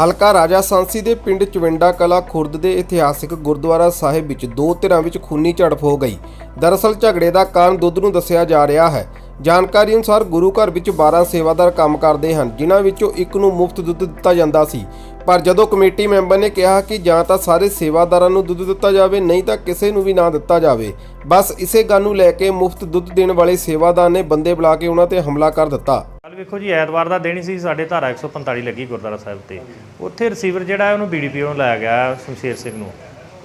ਹਲਕਾ ਰਾਜਾ ਸਾਂਸੀ ਦੇ ਪਿੰਡ ਚਵਿੰਡਾ ਕਲਾ ਖੁਰਦ ਦੇ ਇਤਿਹਾਸਿਕ ਗੁਰਦੁਆਰਾ ਸਾਹਿਬ ਵਿੱਚ ਦੋ ਧਿਰਾਂ ਵਿੱਚ ਖੂਨੀ ਝੜਪ ਹੋ ਗਈ। ਦਰਅਸਲ ਝਗੜੇ ਦਾ ਕਾਰਨ ਦੁੱਧ ਨੂੰ ਦੱਸਿਆ ਜਾ ਰਿਹਾ ਹੈ। ਜਾਣਕਾਰੀ ਅਨੁਸਾਰ ਗੁਰੂ ਘਰ ਵਿੱਚ 12 ਸੇਵਾਦਾਰ ਕੰਮ ਕਰਦੇ ਹਨ, ਜਿਨ੍ਹਾਂ ਵਿੱਚੋਂ ਇੱਕ ਨੂੰ ਮੁਫਤ ਦੁੱਧ ਦਿੱਤਾ ਜਾਂਦਾ ਸੀ। ਪਰ ਜਦੋਂ ਕਮੇਟੀ ਮੈਂਬਰ ਨੇ ਕਿਹਾ ਕਿ ਜਾਂ ਤਾਂ ਸਾਰੇ ਸੇਵਾਦਾਰਾਂ ਨੂੰ ਦੁੱਧ ਦਿੱਤਾ ਜਾਵੇ, ਨਹੀਂ ਤਾਂ ਕਿਸੇ ਨੂੰ ਵੀ ਨਾ ਦਿੱਤਾ ਜਾਵੇ। ਬਸ ਇਸੇ ਗੱਲ ਨੂੰ ਲੈ ਕੇ ਮੁਫਤ ਦੁੱਧ ਦੇਣ ਵਾਲੇ ਸੇਵਾਦਾਰ ਨੇ ਬੰਦੇ ਬੁਲਾ ਕੇ ਉਹਨਾਂ ਤੇ ਹਮਲਾ ਕਰ ਦਿੱਤਾ। ਵੇਖੋ ਜੀ, ਐਤਵਾਰ ਦਾ ਦਿਨ ਹੀ ਸੀ, ਸਾਡੇ ਧਾਰਾ 145 ਲੱਗੀ ਗੁਰਦੁਆਰਾ ਸਾਹਿਬ ਤੇ। ਉੱਥੇ ਰਿਸੀਵਰ ਜਿਹੜਾ ਹੈ, ਉਹਨੂੰ ਬੀਡੀਪੀਓ ਨੂੰ ਲਾਇਆ ਗਿਆ ਸ਼ਮਸ਼ੇਰ ਸਿੰਘ ਨੂੰ।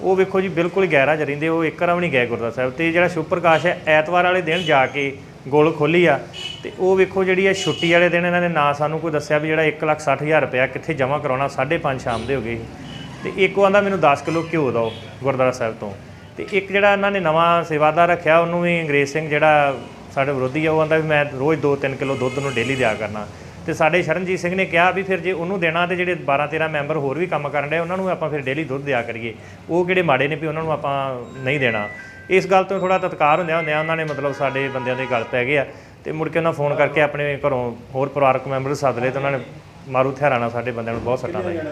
ਉਹ ਵੇਖੋ ਜੀ, ਬਿਲਕੁਲ ਹੀ ਗੈਰ ਹਾਜ਼ਰ ਰਹਿੰਦੇ ਉਹ ਇੱਕ ਵਾਰ ਵੀ ਨਹੀਂ ਗਏ ਗੁਰਦੁਆਰਾ ਸਾਹਿਬ ਤੇ। ਜਿਹੜਾ ਸ਼ੁਭ ਪ੍ਰਕਾਸ਼ ਹੈ, ਐਤਵਾਰ ਵਾਲੇ ਦਿਨ ਜਾ ਕੇ ਗੋਲ ਖੋਲੀ ਆ ਤੇ ਉਹ ਵੇਖੋ ਜਿਹੜੀ ਹੈ, ਛੁੱਟੀ ਵਾਲੇ ਦਿਨ ਇਹਨਾਂ ਨੇ ਨਾ ਸਾਨੂੰ ਕੋਈ ਦੱਸਿਆ ਵੀ ਜਿਹੜਾ 160000 ਰੁਪਇਆ ਕਿੱਥੇ ਜਮ੍ਹਾਂ ਕਰਾਉਣਾ 5:30 ਸ਼ਾਮ ਦੇ ਹੋ ਗਏ। ਤੇ ਇੱਕ ਉਹ ਆਂਦਾ, ਮੈਨੂੰ 10 ਕਿਲੋ ਘਿਓ ਦਿਓ ਗੁਰਦੁਆਰਾ ਸਾਹਿਬ ਤੋਂ। ਤੇ ਇੱਕ ਜਿਹੜਾ ਇਹਨਾਂ ਨੇ ਨਵਾਂ ਸੇਵਾਦਾਰ ਰੱਖਿਆ, ਉਹਨੂੰ ਵੀ ਅੰਗਰੇਜ਼ ਸਿੰਘ ਜਿਹੜਾ ਸਾਡੇ ਵਿਰੋਧੀ ਆ, ਉਹ ਕਹਿੰਦਾ ਵੀ ਮੈਂ ਰੋਜ਼ 2-3 ਕਿਲੋ ਦੁੱਧ ਨੂੰ ਡੇਲੀ ਦਿਆ ਕਰਨਾ। ਤੇ ਸਾਡੇ ਸ਼ਰਨਜੀਤ ਸਿੰਘ ਨੇ ਕਿਹਾ ਵੀ ਫਿਰ ਜੇ ਉਹਨੂੰ ਦੇਣਾ ਤੇ ਜਿਹੜੇ 12-13 ਮੈਂਬਰ ਹੋਰ ਵੀ ਕੰਮ ਕਰਨ ਡਏ, ਉਹਨਾਂ ਨੂੰ ਆਪਾਂ ਫਿਰ ਡੇਲੀ ਦੁੱਧ ਦਿਆ ਕਰੀਏ। ਉਹ ਕਿਹੜੇ ਮਾੜੇ ਨੇ ਵੀ ਉਹਨਾਂ ਨੂੰ ਆਪਾਂ ਨਹੀਂ ਦੇਣਾ। ਇਸ ਗੱਲ ਤੋਂ ਥੋੜਾ ਤਤਕਾਰ ਹੁੰਦਿਆਂ ਹੁੰਦਿਆਂ ਉਹਨਾਂ ਨੇ ਮਤਲਬ ਸਾਡੇ ਬੰਦਿਆਂ ਦੇ ਗੱਲ ਪੈ ਗਏ ਆ। ਤੇ ਮੁੜ ਕੇ ਉਹਨਾਂ ਫੋਨ ਕਰਕੇ ਆਪਣੇ ਘਰੋਂ ਹੋਰ ਪਰਿਵਾਰਕ ਮੈਂਬਰ ਸੱਦ ਲਏ ਤੇ ਉਹਨਾਂ ਨੇ ਮਾਰੂ ਹਥਿਆਰਾਂ ਨਾਲ ਸਾਡੇ ਬੰਦਿਆਂ ਨੂੰ ਬਹੁਤ ਸੱਟਾਂ ਲਾਈਆਂ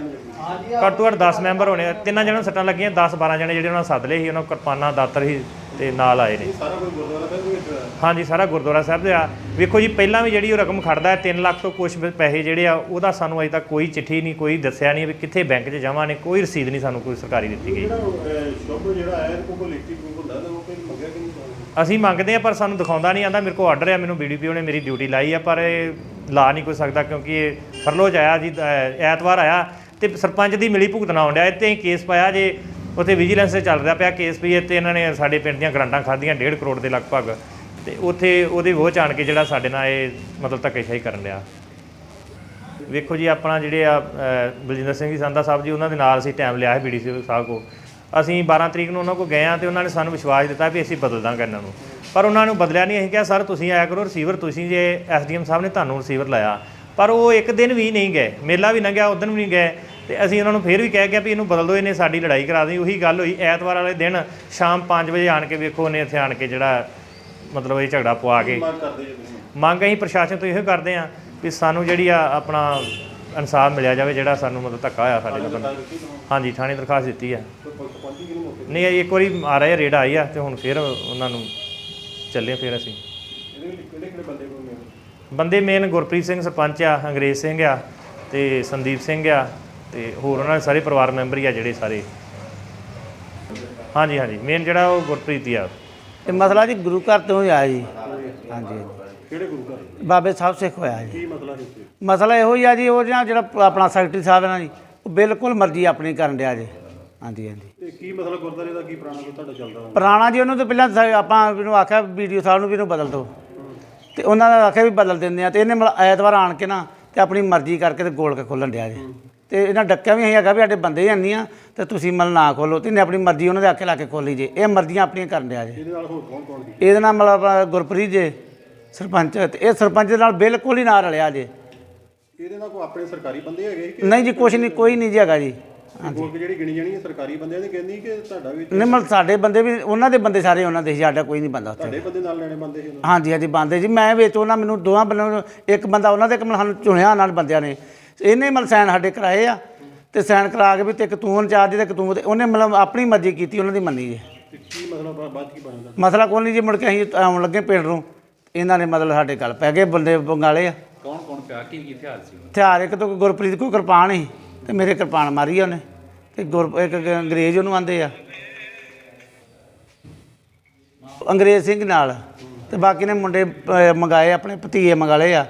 ਘੱਟ ਤੋਂ ਘੱਟ 10 ਮੈਂਬਰ ਹੋਣੇ ਆ। ਤਿੰਨਾਂ ਜਣਾਂ ਨੂੰ ਸੱਟਾਂ ਲੱਗੀਆਂ 10 12 ਜਣੇ ਜਿਹੜੇ ਉਹਨਾਂ ਸੱਦ ਲਏ ਸੀ ਉਹਨਾਂ ਕੋਲ ਕਿਰਪਾਨਾਂ ਦਾਤਰ ਹੀ ਤੇ ਨਾਲ ਆਏ ਨੇ। ਹਾਂਜੀ ਸਾਰਾ ਗੁਰਦੁਆਰਾ ਸਾਹਿਬ ਦੇ ਆ। ਵੇਖੋ ਜੀ ਪਹਿਲਾਂ ਵੀ ਜਿਹੜੀ ਉਹ ਰਕਮ ਖੜਦਾ ਹੈ 3 ਲੱਖ ਤੋਂ ਕੁਝ ਪੈਸੇ ਜਿਹੜੇ ਆ ਉਹਦਾ ਸਾਨੂੰ ਅਜੇ ਤੱਕ ਕੋਈ ਚਿੱਠੀ ਨਹੀਂ ਕੋਈ ਦੱਸਿਆ ਨਹੀਂ ਵੀ ਕਿੱਥੇ ਬੈਂਕ 'ਚ ਜਮ੍ਹਾਂ ਨੇ ਕੋਈ ਰਸੀਦ ਨਹੀਂ ਸਾਨੂੰ ਕੋਈ ਸਰਕਾਰੀ ਦਿੱਤੀ ਗਈ। ਸ਼ੁਭ ਜਿਹੜਾ ਹੈ ਉਹ ਕੋਲ ਲਿਖਤੀ ਪ੍ਰੂਫ ਹੁੰਦਾ ਤਾਂ ਉਹ ਕੋਈ ਮੰਗਿਆ ਕਿ ਨਹੀਂ? ਅਸੀਂ ਮੰਗਦੇ ਆ ਪਰ ਸਾਨੂੰ ਦਿਖਾਉਂਦਾ ਨਹੀਂ ਆਂਦਾ। ਮੇਰੇ ਕੋਲ ਆਰਡਰ ਆ ਮੈਨੂੰ ਬੀਡੀਪੀਓ ਨੇ ਮੇਰੀ ਡਿਊਟੀ ਲਾਈ ਆ ਪਰ ਇਹ ਲਾ ਨਹੀਂ ਕੋਈ ਸਕਦਾ ਕਿਉਂਕਿ ਇਹ ਫਰਲੋਜ ਆਇਆ ਜੀ ਐਤਵਾਰ ਆਇਆ ਤੇ ਸਰਪੰਚ ਦੀ ਮਿਲੀ ਭੁਗਤਣਾ ਆਉਂਦਿਆ। ਇੱਥੇ ਹੀ ਕੇਸ ਪਾਇਆ ਜੇ, ਉੱਥੇ ਵਿਜੀਲੈਂਸ ਤੇ ਚੱਲ ਰਿਹਾ ਪਿਆ ਕੇਸ ਵੀ, ਇੱਥੇ ਇਹਨਾਂ ਨੇ ਸਾਡੇ ਪਿੰਡ ਦੀਆਂ ਗਰਾਂਟਾਂ ਖਾਧੀਆਂ 1.5 ਕਰੋੜ ਦੇ ਲਗਭਗ। ਤੇ ਉੱਥੇ ਉਹਦੇ ਉਹ ਆਣ ਕੇ ਜਿਹੜਾ ਸਾਡੇ ਨਾਲ ਇਹ ਮਤਲਬ ਧੱਕੇਸ਼ਾਹੀ ਕਰਨ ਲਿਆ ਵੇਖੋ ਜੀ, ਆਪਣਾ ਜਿਹੜੇ ਆ ਬਲਜਿੰਦਰ ਸਿੰਘ ਜੀ ਸੰਧਾ ਸਾਹਿਬ ਜੀ, ਉਹਨਾਂ ਦੇ ਨਾਲ ਅਸੀਂ ਟਾਈਮ ਲਿਆ ਹੈ ਬੀਡੀਸੀ ਸਾਹਿਬ ਕੋ ਅਸੀਂ 12 ਤਰੀਕ ਨੂੰ ਉਹਨਾਂ ਕੋ ਗਏ ਆ ਤੇ ਉਹਨਾਂ ਨੇ ਸਾਨੂੰ ਵਿਸ਼ਵਾਸ ਦਿੱਤਾ ਵੀ ਅਸੀਂ ਬਦਲ ਦਾਂਗੇ ਇਹਨਾਂ ਨੂੰ। ਪਰ ਉਹਨਾਂ ਨੂੰ ਬਦਲਿਆ ਨਹੀਂ। ਅਸੀਂ ਕਿਹਾ ਸਰ ਤੁਸੀਂ ਆਇਆ ਕਰੋ ਰਿਸੀਵਰ ਤੁਸੀਂ ਜੇ ਐਸਡੀਐਮ ਸਾਹਿਬ ਨੇ ਤੁਹਾਨੂੰ ਰਿਸੀਵਰ ਲਾਇਆ। ਪਰ ਉਹ ਇੱਕ ਦਿਨ ਵੀ ਨਹੀਂ ਗਏ। ਮੇਲਾ ਵੀ ਲੰਘਿਆ ਉਦੋਂ ਵੀ ਨਹੀਂ ਗਏ। ਤੇ ਅਸੀਂ ਉਹਨਾਂ ਨੂੰ ਫੇਰ ਵੀ ਕਹਿ ਗਿਆ ਵੀ ਇਹਨੂੰ ਬਦਲ ਦਿਓ ਇਹਨੇ ਸਾਡੀ ਲੜਾਈ ਕਰਾ ਦਿੱਤੀ। ਉਹੀ ਗੱਲ ਹੋਈ ਐਤਵਾਰ ਵਾਲੇ ਦਿਨ ਸ਼ਾਮ 5 ਵਜੇ ਆਣ ਕੇ ਵੇਖੋ ਉਹਨੇ ਇੱਥੇ ਆਣ ਕੇ ਜਿਹੜਾ ਮਤਲਬ ਇਹ ਝਗੜਾ ਪਵਾ ਕੇ। ਮੰਗ ਅਸੀਂ ਪ੍ਰਸ਼ਾਸਨ ਤੋਂ ਇਹੋ ਕਰਦੇ ਹਾਂ ਵੀ ਸਾਨੂੰ ਜਿਹੜੀ ਆ ਆਪਣਾ ਇਨਸਾਫ ਮਿਲਿਆ ਜਾਵੇ ਜਿਹੜਾ ਸਾਨੂੰ ਮਤਲਬ ਧੱਕਾ ਹੋਇਆ ਸਾਡੇ ਨਾਲ। ਹਾਂਜੀ ਥਾਣੇ ਦਰਖਾਸਤ ਦਿੱਤੀ ਆ। ਨਹੀਂ ਇੱਕ ਵਾਰੀ ਆ ਰਹੇ ਰੇਡ ਆਈ ਆ ਤੇ ਹੁਣ ਫਿਰ ਉਹਨਾਂ ਨੂੰ ਚੱਲੇ ਫਿਰ ਅਸੀਂ। ਤੇ? ਇਹਦੇ ਵਿੱਚ ਕਿਹੜੇ ਕਿਹੜੇ ਬੰਦੇ ਕੋਲ ਨੇ ਬੰਦੇ ਮੇਨ ਗੁਰਪ੍ਰੀਤ ਸਿੰਘ ਸਰਪੰਚ ਆ ਅੰਗਰੇਜ਼ ਸਿੰਘ ਆ ਤੇ ਸੰਦੀਪ ਸਿੰਘ ਆ ਤੇ ਹੋਰ ਉਹਨਾਂ ਦੇ ਸਾਰੇ ਪਰਿਵਾਰ ਮੈਂਬਰ ਹੀ ਆ ਜਿਹੜੇ ਸਾਰੇ। ਹਾਂਜੀ ਹਾਂਜੀ ਮੇਨ ਜਿਹੜਾ ਉਹ ਗੁਰਪ੍ਰੀਤ ਹੀ ਆ। ਇਹ ਮਸਲਾ ਜੀ ਗੁਰੂ ਘਰ ਤੋਂ ਹੀ ਆਇਆ ਜੀ। ਹਾਂਜੀ ਕਿਹੜੇ ਗੁਰੂ ਘਰ? ਬਾਬੇ ਸਾਹਿਬ ਸਿੱਖ ਹੋਇਆ ਜੀ। ਕੀ ਮਸਲਾ ਸੀ? ਮਸਲਾ ਇਹੋ ਹੀ ਆ ਜੀ ਉਹ ਜਿਹੜਾ ਜਿਹੜਾ ਆਪਣਾ ਸੈਕਟਰੀ ਸਾਹਿਬ ਹੈ ਨਾ ਜੀ ਉਹ ਬਿਲਕੁਲ ਮਰਜ਼ੀ ਆਪਣੀ ਕਰਨ ਡਿਆ ਜੀ। ਹਾਂਜੀ ਹਾਂਜੀ। ਤੇ ਕੀ ਮਸਲਾ ਗੁਰਦਾਰੇ ਦਾ ਕੀ ਪੁਰਾਣਾ ਕੋਈ ਤੁਹਾਡਾ ਚੱਲਦਾ ਹੋਣਾ? ਪੁਰਾਣਾ ਜੀ ਉਹਨੂੰ ਤਾਂ ਪਹਿਲਾਂ ਸ- ਆਪਾਂ ਇਹਨੂੰ ਆਖਿਆ ਵੀਡੀਓ ਸਾਹਿਬ ਨੂੰ ਵੀ ਇਹਨੂੰ ਬਦਲ ਦਿਓ। ਤੇ ਉਹਨਾਂ ਦਾ ਆਖਿਆ ਵੀ ਬਦਲ ਦਿੰਦੇ ਆ ਤੇ ਇਹਨੇ ਮਤਲਬ ਐਤਵਾਰ ਆਣ ਕੇ ਨਾ ਤੇ ਆਪਣੀ ਮਰਜ਼ੀ ਕਰਕੇ ਤੇ ਗੋਲ ਕੇ ਖੋਲਣ ਡਿਆ ਜੀ। ਤੇ ਇਹਨਾਂ ਡੱਕਿਆ ਵੀ ਅਸੀਂ ਹੈਗਾ ਵੀ ਸਾਡੇ ਬੰਦੇ ਹੈ ਨਹੀਂ ਆ ਤੇ ਤੁਸੀਂ ਮਤਲਬ ਨਾ ਖੋਲੋ ਤੇ ਇਹਨੇ ਆਪਣੀ ਮਰਜ਼ੀ ਉਹਨਾਂ ਦੇ ਆਖੇ ਲਾ ਕੇ ਖੋਲੀ ਜੇ। ਇਹ ਮਰਜ਼ੀਆਂ ਆਪਣੀਆਂ ਕਰਨ ਡਿਆ ਜੀ। ਇਹਦੇ ਨਾਲ ਹੋਰ ਕੌਣ ਕੌਣ ਸੀ? ਇਹਦੇ ਨਾਲ ਮਤਲਬ ਆਪਣਾ ਗੁਰਪ੍ਰੀਤ ਜੇ ਸਰਪੰਚ ਤੇ ਇਹ ਸਰਪੰਚ ਦੇ ਨਾਲ ਬਿਲਕੁਲ ਹੀ ਨਾ ਰਲਿਆ ਜੇ। ਇਹਦੇ ਨਾਲ ਕੋਈ ਆਪਣੇ ਸਰਕਾਰੀ ਬੰਦੇ ਹੈਗੇ ਕਿ ਨਹੀਂ ਜੀ ਕੁਛ ਨਹੀਂ ਕੋਈ ਨਹੀਂ ਜੀ ਹੈਗਾ ਜੀ। ਹੋਰ ਕਿ ਜਿਹੜੀ ਗਿਣੀ ਜਾਣੀ ਹੈ ਸਰਕਾਰੀ ਬੰਦਿਆਂ ਦੀ ਕਹਿੰਦੀ ਕਿ ਤੁਹਾਡਾ ਵੀ ਨਹੀਂ ਮਤਲਬ ਸਾਡੇ ਬੰਦੇ ਵੀ ਉਹਨਾਂ ਦੇ ਬੰਦੇ ਸਾਰੇ ਉਹਨਾਂ ਦੇ ਸੀ, ਸਾਡਾ ਕੋਈ ਨਹੀਂ ਬੰਦਾ ਉੱਥੇ। ਤੁਹਾਡੇ ਬੰਦੇ ਨਾਲ ਲੈਣੇ ਬੰਦੇ ਸੀ ਉਹਨਾਂ ਹਾਂਜੀ ਹਾਂਜੀ ਬੰਦੇ ਜੀ ਮੈਂ ਵਿੱਚ ਉਹਨਾਂ ਮੈਨੂੰ ਦੋਵਾਂ ਬੰਦਿਆਂ ਨੂੰ ਇੱਕ ਬੰਦਾ ਉਹਨਾਂ ਦੇ ਕਮਲ ਸਾਨੂੰ ਚੁਣਿਆ ਉਹਨਾਂ ਨੇ ਬੰਦਿਆਂ ਨੇ। ਇਹਨੇ ਮਤਲਬ ਸਾਈਨ ਸਾਡੇ ਕਰਾਏ ਆ ਤੇ ਸਾਈਨ ਕਰਾ ਕੇ ਵੀ ਤੇ ਇੱਕ ਤੂੰ ਇੰਚਾਰਜ ਤੇ ਇੱਕ ਤੂੰ ਤੇ ਉਹਨੇ ਮਤਲਬ ਆਪਣੀ ਮਰਜ਼ੀ ਕੀਤੀ ਉਹਨਾਂ ਦੀ ਮੰਨੀ ਜੀ ਤੇ ਕੀ ਮਸਲਾ ਬਾ- ਬਾਅਦ 'ਚ ਕੀ ਬਣਦਾ? ਮਸਲਾ ਕੋਈ ਨਹੀਂ ਜੀ ਮੁੜ ਕੇ ਅਸੀਂ ਆਉਣ ਲੱਗੇ ਪਿੰਡ ਨੂੰ। ਇਹਨਾਂ ਨੇ ਮਤਲਬ ਸਾਡੇ ਗੱਲ ਪੈ ਗਏ ਬੰਦੇ ਬੰਗਾਲੇ ਆ। ਕੌਣ ਕੌਣ ਪਿਆ? ਕੀ ਕੀ ਹਥਿਆਰ ਸੀ ਹਥਿਆਰ ਇੱਕ ਤੋਂ ਗੁਰਪ੍ਰੀਤ ਕੋਈ ਕਿਰਪਾਨ ਸੀ। ਤੇ ਮੇਰੇ ਕਿਰਪਾਨ ਮਾਰੀ ਆ ਉਹਨੇ। ਤੇ ਗੁਰ ਇੱਕ ਅੰਗਰੇਜ਼ ਉਹਨੂੰ ਆਂਦੇ ਆ। ਅੰਗਰੇਜ਼ ਸਿੰਘ ਨਾਲ। ਤੇ ਬਾਕੀ ਨੇ ਮੁੰਡੇ ਮੰਗਾਏ ਆਪਣੇ ਭਤੀਏ ਮੰਗਾਲੇ ਆ।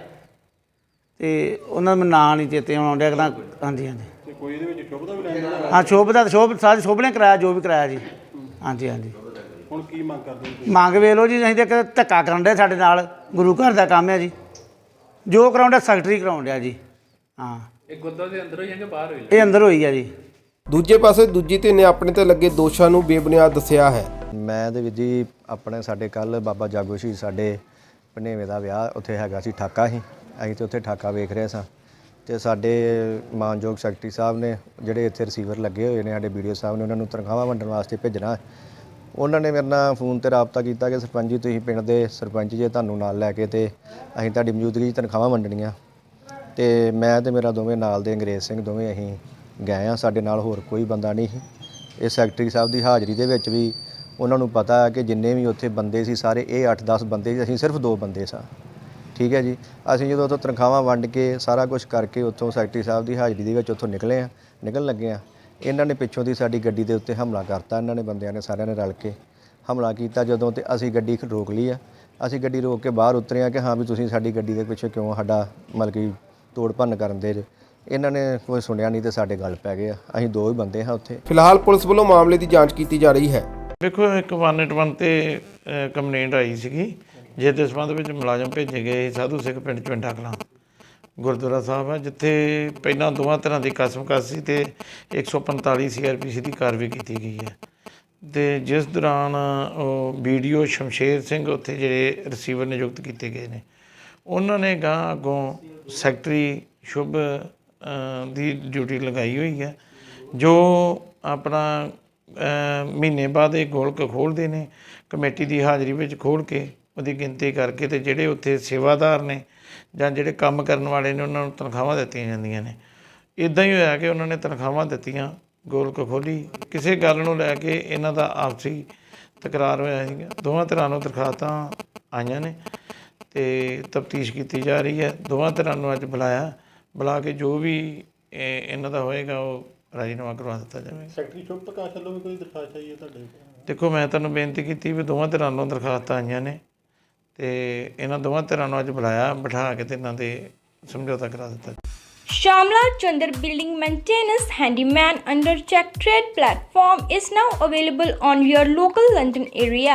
ਤੇ ਉਹਨਾਂ ਨੂੰ ਨਾਂ ਨਹੀਂ ਚੇਤੇ ਆਉਣ ਡਿਆ ਕਹਿੰਦਾ ਹਾਂਜੀ ਹਾਂਜੀ। ਤੇ ਕੋਈ ਇਹਦੇ ਵਿੱਚ ਸ਼ੁਭ ਦਾ ਵੀ ਲੈਣ ਹਾਂ ਸ਼ੋਭ ਦਾ ਸ਼ੋਭ ਸਾਰੇ ਸ਼ੋਭ ਨੇ ਕਰਾਇਆ ਜੋ ਵੀ ਕਰਾਇਆ ਜੀ। ਹਾਂਜੀ ਹਾਂਜੀ। ਹੁਣ ਕੀ ਮੰਗ ਕਰਦੇ ਹੋ? ਮੰਗ ਵੇ ਲੋ ਜੀ ਅਸੀਂ ਤੇ ਇੱਕ ਧੱਕਾ ਕਰਨ ਦੇ ਸਾਡੇ ਨਾਲ। ਗੁਰੂ ਘਰ ਦਾ ਕੰਮ ਹੈ ਜੀ। ਜੋ ਕਰਾਉਂਦਾ ਸੈਕਟਰੀ ਕਰਾਉਂਦਾ ਜੀ। ਹਾਂ। ਇਹ ਗੁਰਦੁਆਰੇ ਦੇ ਅੰਦਰ ਹੋਈ ਜਾਂ ਕਿ ਬਾਹਰ ਹੋਈ? ਇਹ ਅੰਦਰ ਹੋਈ ਆ ਜੀ। ਦੂਜੇ ਪਾਸੇ ਦੂਜੀ ਧਿਰ ਨੇ ਆਪਣੇ ਤੇ ਲੱਗੇ ਦੋਸ਼ਾਂ ਨੂੰ ਬੇਬੁਨਿਆਦ ਦੱਸਿਆ ਹੈ। ਮੈਂ ਤੇ ਵੀਰ ਜੀ ਆਪਣੇ ਸਾਡੇ ਕੱਲ ਬਾਬਾ ਜਾਗੋ ਸ਼ਹੀਦ ਸਾਡੇ ਭਨੇਵੇਂ ਦਾ ਵਿਆਹ ਉੱਥੇ ਹੈਗਾ ਸੀ ਠਾਕਾ ਸੀ। ਅਸੀਂ ਤੇ ਉੱਥੇ ਠਾਕਾ ਵੇਖ ਰਹੇ ਸਾਂ। ਤੇ ਸਾਡੇ ਮਾਨਯੋਗ ਸੈਕਟਰੀ ਸਾਹਿਬ ਨੇ ਜਿਹੜੇ ਇੱਥੇ ਰਿਸੀਵਰ ਲੱਗੇ ਹੋਏ ਨੇ ਸਾਡੇ ਵੀਡੀਓ ਸਾਹਿਬ ਨੇ ਉਹਨਾਂ ਨੂੰ ਤਨਖਾਹਾਂ ਵੰਡਣ ਵਾਸਤੇ ਭੇਜਣਾ ਉਹਨਾਂ ਨੇ ਮੇਰੇ ਨਾਲ ਫੋਨ ਤੇ ਰਾਬਤਾ ਕੀਤਾ ਕਿ ਸਰਪੰਚ ਜੀ ਤੁਸੀਂ ਪਿੰਡ ਦੇ ਸਰਪੰਚ ਜੇ ਤੁਹਾਨੂੰ ਨਾਲ ਲੈ ਕੇ ਤੇ ਅਸੀਂ ਤੁਹਾਡੀ ਮੌਜੂਦਗੀ 'ਚ ਤਨਖਾਹਾਂ ਵੰਡਣੀਆਂ। ਤੇ ਮੈਂ ਤੇ ਮੇਰਾ ਦੋਵੇਂ ਨਾਲ ਦੇ ਅੰਗਰੇਜ਼ ਸਿੰਘ ਦੋਵੇਂ ਅਸੀਂ ਗਏ ਆ ਸਾਡੇ ਨਾਲ ਹੋਰ ਕੋਈ ਬੰਦਾ ਨਹੀਂ ਸੀ। ਇਹ ਸੈਕਟਰੀ ਸਾਹਿਬ ਦੀ ਹਾਜ਼ਰੀ ਦੇ ਵਿੱਚ ਵੀ ਉਹਨਾਂ ਨੂੰ ਪਤਾ ਹੈ ਕਿ ਜਿੰਨੇ ਵੀ ਉੱਥੇ ਬੰਦੇ ਸੀ ਸਾਰੇ, ਇਹ 8-10 ਬੰਦੇ ਸੀ, ਅਸੀਂ ਸਿਰਫ ਦੋ ਬੰਦੇ ਸਾਂ। ਠੀਕ ਹੈ ਜੀ? ਅਸੀਂ ਜਦੋਂ ਉੱਥੋਂ ਤਨਖਾਹਾਂ ਵੰਡ ਕੇ ਸਾਰਾ ਕੁਝ ਕਰਕੇ ਉੱਥੋਂ ਸੈਕਟਰੀ ਸਾਹਿਬ ਦੀ ਹਾਜ਼ਰੀ ਦੇ ਵਿੱਚ ਉੱਥੋਂ ਨਿਕਲੇ ਆ ਨਿਕਲਣ ਲੱਗੇ ਆ ਇਹਨਾਂ ਨੇ ਪਿੱਛੋਂ ਦੀ ਸਾਡੀ ਗੱਡੀ ਦੇ ਉੱਤੇ ਹਮਲਾ ਕਰਤਾ, ਇਹਨਾਂ ਨੇ ਬੰਦਿਆਂ ਨੇ ਸਾਰਿਆਂ ਨੇ ਰਲ ਕੇ ਹਮਲਾ ਕੀਤਾ ਜਦੋਂ ਤੇ ਅਸੀਂ ਗੱਡੀ ਰੋਕ ਲਈ ਆ। ਅਸੀਂ ਗੱਡੀ ਰੋਕ ਕੇ ਬਾਹਰ ਉਤਰੇ ਆ ਕਿ ਹਾਂ ਵੀ ਤੁਸੀਂ ਸਾਡੀ ਗੱਡੀ ਦੇ ਪਿੱਛੇ ਕਿਉਂ ਸਾਡਾ ਮਤਲਬ ਕਿ ਤੋੜ ਭੰਨ ਕਰਨ ਦੇ ਇਹਨਾਂ ਨੇ ਕੋਈ ਸੁਣਿਆ ਨਹੀਂ ਤੇ ਸਾਡੇ ਗੱਲ ਪੈ ਗਏ ਆ। ਅਸੀਂ ਦੋ ਹੀ ਬੰਦੇ ਹਾਂ ਉੱਥੇ। ਫਿਲਹਾਲ ਪੁਲਿਸ ਵੱਲੋਂ ਮਾਮਲੇ ਦੀ ਜਾਂਚ ਕੀਤੀ ਜਾ ਰਹੀ ਹੈ। ਵੇਖੋ ਇੱਕ 181 ਤੇ ਕੰਪਲੇਂਟ ਆਈ ਸੀਗੀ ਜਿਸ ਦੇ ਸੰਬੰਧ ਵਿੱਚ ਮੁਲਾਜ਼ਮ ਭੇਜੇ ਗਏ ਸਾਧੂ ਸਿੰਘ ਪਿੰਡ ਚਵਿੰਡਾ ਕਲਾਂ। ਗੁਰਦੁਆਰਾ ਸਾਹਿਬ ਹੈ ਜਿੱਥੇ ਪਹਿਲਾਂ ਦੋਵਾਂ ਤਰ੍ਹਾਂ ਦੀ ਕਸਮਕਸ ਸੀ ਤੇ 145 ਸੀਆਰਪੀਸੀ ਦੀ ਕਾਰਵਾਈ ਕੀਤੀ ਗਈ ਹੈ। ਤੇ ਜਿਸ ਦੌਰਾਨ ਉਹ ਵੀਡੀਓ ਸ਼ਮਸ਼ੇਰ ਸਿੰਘ ਉੱਥੇ ਜਿਹੜੇ ਰਿਸੀਵਰ ਨਿਯੁਕਤ ਕੀਤੇ ਗਏ ਨੇ। ਉਹਨਾਂ ਨੇ ਗਾਂ ਅੱਗੋਂ ਸੈਕਟਰੀ ਸ਼ੁਭ ਦੀ ਡਿਊਟੀ ਲਗਾਈ ਹੋਈ ਹੈ, ਜੋ ਆਪਣਾ ਮਹੀਨੇ ਬਾਅਦ ਇਹ ਗੋਲਕ ਖੋਲ੍ਹਦੇ ਨੇ, ਕਮੇਟੀ ਦੀ ਹਾਜ਼ਰੀ ਵਿੱਚ ਖੋਲ੍ਹ ਕੇ ਉਹਦੀ ਗਿਣਤੀ ਕਰਕੇ ਤੇ ਜਿਹੜੇ ਉੱਥੇ ਸੇਵਾਦਾਰ ਨੇ ਜਾਂ ਜਿਹੜੇ ਕੰਮ ਕਰਨ ਵਾਲੇ ਨੇ, ਉਹਨਾਂ ਨੂੰ ਤਨਖਾਹਾਂ ਦਿੱਤੀਆਂ ਜਾਂਦੀਆਂ ਨੇ। ਇਦਾਂ ਹੀ ਹੋਇਆ ਕਿ ਉਹਨਾਂ ਨੇ ਤਨਖਾਹਾਂ ਦਿੱਤੀਆਂ, ਗੋਲਕ ਖੋਲੀ ਕਿਸੇ ਗੱਲ ਨੂੰ ਲੈ ਕੇ ਇਹਨਾਂ ਦਾ ਆਪਸੀ ਤਕਰਾਰ ਹੋਇਆ ਸੀਗਾ। ਦੋਵਾਂ ਤਰ੍ਹਾਂ ਨੂੰ ਦਰਖਾਸਤਾਂ ਆਈਆਂ ਨੇ। ਤੇ ਤਫਤੀਸ਼ ਕੀਤੀ ਜਾ ਰਹੀ ਹੈ। ਦੋਵਾਂ ਧਿਰਾਂ ਨੂੰ ਅੱਜ ਬੁਲਾਇਆ। ਬੁਲਾ ਕੇ ਜੋ ਵੀ ਇਹ ਇਹਨਾਂ ਦਾ ਹੋਏਗਾ ਉਹ ਰਾਜੀਨਾਮਾ ਕਰਵਾ ਦਿੱਤਾ ਜਾਵੇਗਾ। ਸੈਕਟਰੀ ਸ਼ੁਭ ਪ੍ਰਕਾਸ਼ ਵੱਲੋਂ ਵੀ ਕੋਈ ਦਰਖਾਸਤ ਆਈ ਹੈ ਤੁਹਾਡੇ ਦੇਖੋ ਮੈਂ ਤੁਹਾਨੂੰ ਬੇਨਤੀ ਕੀਤੀ ਵੀ ਦੋਵਾਂ ਧਿਰਾਂ ਨੂੰ ਦਰਖਾਸਤਾਂ ਆਈਆਂ ਨੇ ਤੇ ਇਹਨਾਂ ਦੋਵਾਂ ਧਿਰਾਂ ਨੂੰ ਅੱਜ ਬੁਲਾਇਆ ਬਿਠਾ ਕੇ ਤੇ ਇਹਨਾਂ ਦੇ ਸਮਝੌਤਾ ਕਰਾ ਦਿੱਤਾ Shamla Chandar Building Maintenance Handyman under Check Trade platform is now available on your local London area.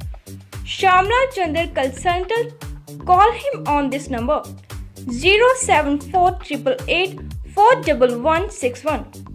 Shamla Chandar Consultant. Call him on this number 07488 41161.